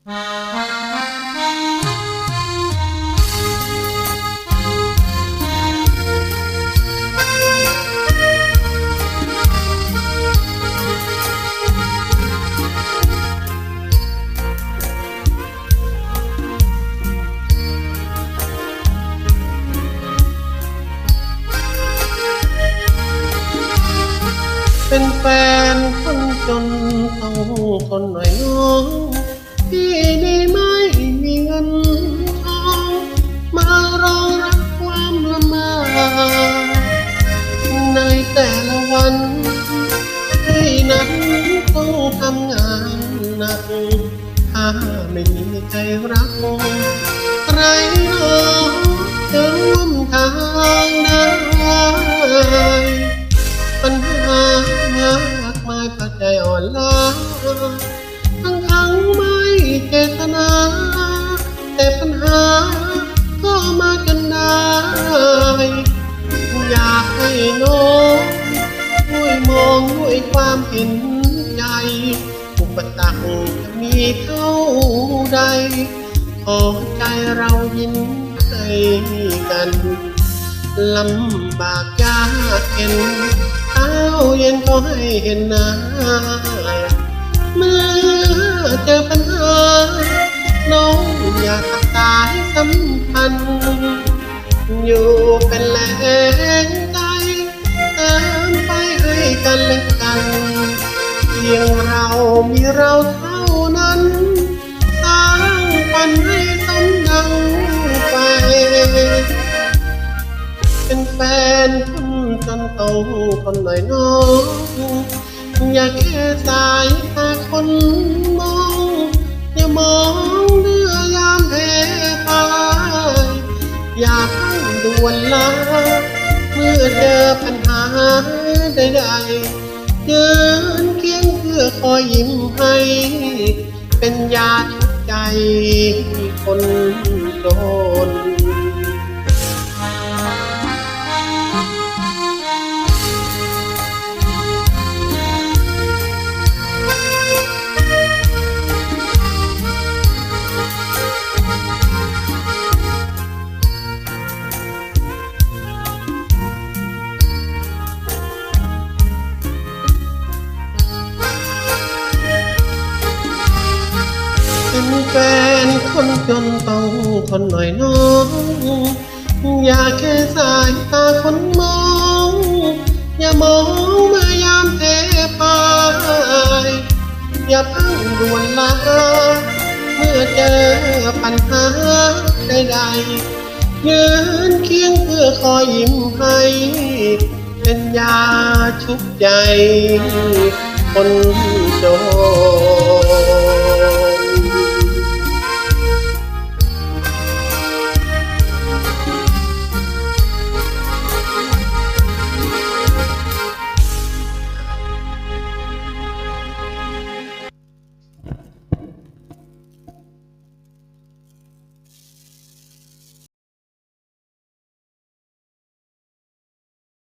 เป็นแฟนคนจนต้องทนหน่อยน้อง พี่นี่ไม่มีเงินทองมารองรับความลำบากในแต่ละวันพี่นั้นต้องทำงานหนักถ้าไม่มีใจรักใครหนอจะร่วมทางได้ปัญหามากมายปัจจัยอ่อนล้า น้องช่วยมองด้วยความเห็นใจอุปสรรคจะมีเท่าใด ขอใจเรายิ้มให้กันลำบากยากเข็นเช้าเย็นก็ให้เห็นหน้าเมื่อเจอปัญหา น้องอย่าตัดสายสัมพันธ์อยู่เป็นแรง พียงเรามีเราเท่านั้นสร้างฝันให้สมดังไป เป็นแฟนคนจนโตคนหน่อยน้องอย่าแค่สายตาคนมอง อย่ามองเนื้อยามแพ้พ่ายอย่าเพิ่งด่วนลาเมื่อเจอปัญหาใดๆเดิน คียงเพื่อคอยยิ้มให้ เป็นยาทุกใจคนโดน เป็นแฟนคนจนต้องทนหน่อยน้อง อย่าแค่สายตาคนมอง อย่ามองเมื่อยามเทพายอย่าเพิ่งด่วนลาเมื่อเจอปัญหาใดๆยืนเคียงเพื่อคอยยิ้มให้เป็นยาชุบใจคนจน